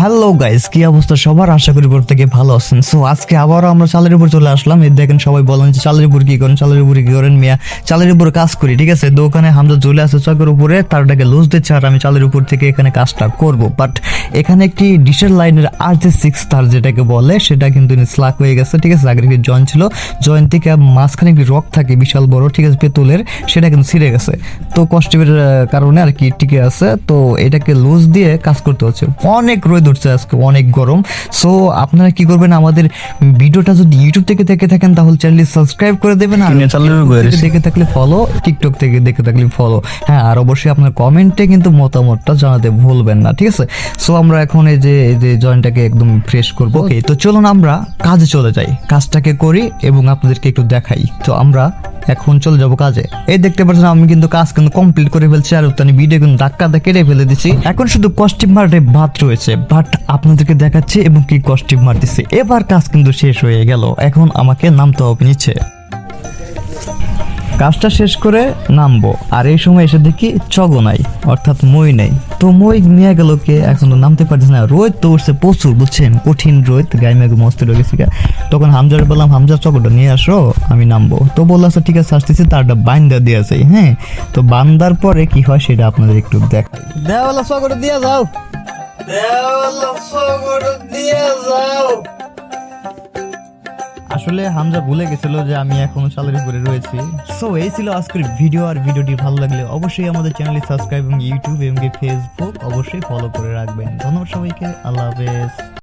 Hello guys কি অবস্থা? সবার আশা করি প্রত্যেকে ভালো আছেন। সো আজকে আবারও আমরা চালের উপর চলে আসলাম। এই দেখেন সবাই বলেন যে, চালের উপর কি করেন? চালের উপরে কি করেন মিয়া? চালের উপর কাজ করি, ঠিক আছে? ওখানে হামজা চলে আসে চকের উপরে তারটাকে লুজ দিচ্ছে আর আমি চালের উপর থেকে এখানে কাজটা করব। বাট এখানে একটি ডিশের লাইনের আর যে সিক্স তার যেটাকে বলে, সেটা কিন্তু স্লাক হয়ে গেছে, ঠিক আছে? আগে একটি জয়েন্ট ছিল। জয়েন্ট থেকে মাঝখানে একটি রক থাকে, বিশাল বড়, ঠিক আছে? পেতলের, সেটা কিন্তু ছিঁড়ে গেছে। তো কষ্টের কারণে আর কি টিকে আছে। তো এটাকে লুজ দিয়ে কাজ করতে হচ্ছে। অনেক রোদ উঠছে আজকে অনেক গরম। সো আপনারা কি করবেন? আমাদের ভিডিওটা যদি ইউটিউব থেকে দেখে থাকেন তাহলে চ্যানেলটি সাবস্ক্রাইব করে দেবেন আর দেখে থাকলে ফলো টিকটক থেকে দেখে থাকলে ফলো হ্যাঁ আর অবশ্যই আপনার কমেন্টে কিন্তু মতামতটা জানাতে ভুলবেন না ঠিক আছে? সো আমরা এখন এই যে এই যে জয়েন্টটাকে একদম ফ্রেশ করব। ওকে তো চলুন আমরা কাজে চলে যাই। কাজটাকে করি এবং আপনাদেরকে একটু দেখাই। তো আমরা এখন চলে যাব কাজে। এই দেখতে পাচ্ছেন, আমি কিন্তু কাজ কিন্তু কমপ্লিট করে ফেলছি আর উত্তানি ভিডিও কিন্তু ধাক্কা কেটে ফেলে দিচ্ছি এখন শুধু কস্টিউম মার্টে ভাত রয়েছে বাট আপনাদেরকে দেখাচ্ছি এবং কি কস্টিউম মার দিচ্ছি এবার কাজ কিন্তু শেষ হয়ে গেল, এখন আমাকে নামতে হবে নিচে। কাজটা শেষ করে নামবো। আর এই সময় এসে দেখি চগো নাই অর্থাৎ মই নেই। তো মই নিয়ে গেল কে? এখনও নামতে পারছে না। রোদ তো উঠছে প্রচুর বুঝছেন? কঠিন রোদ গায়ে মেঘ মস্ত রয়েছে তখন হামজার বললাম হামজা চকটা নিয়ে আসো আমি নামবো। তো বলল আচ্ছা ঠিক আছে আসতেছি। তারটা বাইন্দা দিয়েছে হ্যাঁ? তো বান্দার পরে কি হয় সেটা আপনাদের একটু দেখাই। দেওয়ালা চকটা দিয়ে যাও। দেওয়ালা চকটা দিয়ে যাও। আসলে হামজা ভুলে গেছিল যে আমি এখনও সালারি করে রয়েছি। সো এই ছিল আজকের ভিডিও আর ভিডিওটি ভালো লাগলে অবশ্যই আমাদের চ্যানেলটি সাবস্ক্রাইব এবং ইউটিউব এবং ফেসবুক অবশ্যই ফলো করে রাখবেন। ধন্যবাদ সবাইকে, আল্লাহ হাফেজ।